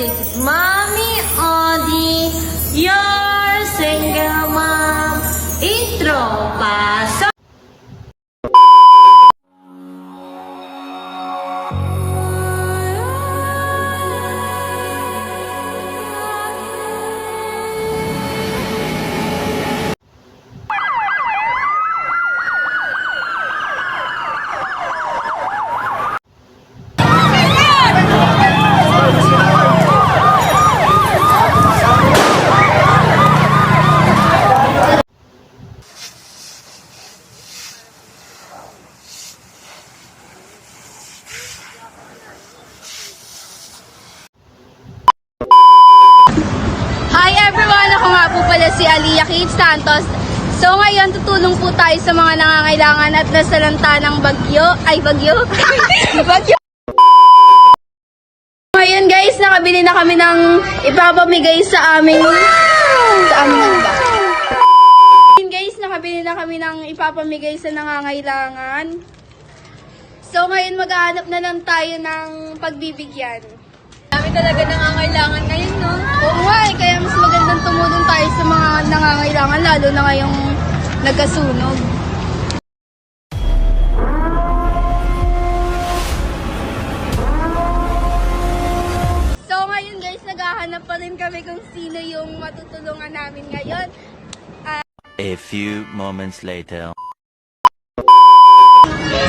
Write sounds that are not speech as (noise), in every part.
This is Mommy Audie. Yo! Malia Kate Santos. So ngayon, tutulong po tayo sa mga nangangailangan at nasalanta ng bagyo. Ay, bagyo? (laughs) bagyo! Ngayon guys, nakabili na kami ng ipapamigay sa aming... Sa aming ba? Ngayon guys, nakabili na kami ng ipapamigay sa nangangailangan. So ngayon, maghahanap na lang tayo ng pagbibigyan. Dami talaga nangangailangan ngayon, no? Oo nga eh, kaya mas magandang tumulong tayo sa mga nangangailangan, lalo na ngayong nagkasunog. So ngayon guys, naghahanap pa rin kami kung sino yung matutulungan namin ngayon. A few moments later.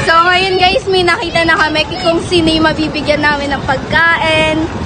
So ngayon guys, may nakita na kami kung sino yung mabibigyan namin ng pagkain.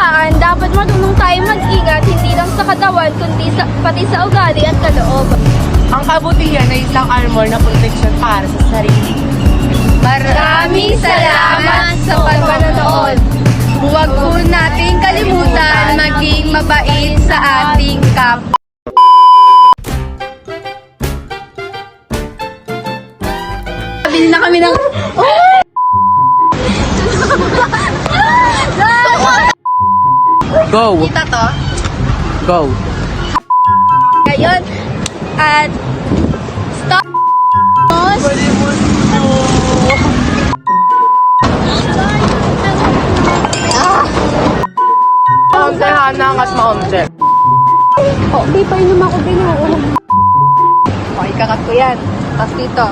Kabataan, dapat marunong tayo mag-ingat hindi lang sa katawan kundi sa, pati sa ugali at kaloob. Ang kabutihan ay isang armor na protection para sa sarili. Maraming salamat sa panonood. Huwag po nating kalimutan maging mabait sa ating kapwa. Bili na kami ng... Go! Kita to. Go! Ngayon, at stop. Maunti hanang at maunti. Oh, di pa inom ako din. Okay, kakat ko yan. Tapos dito.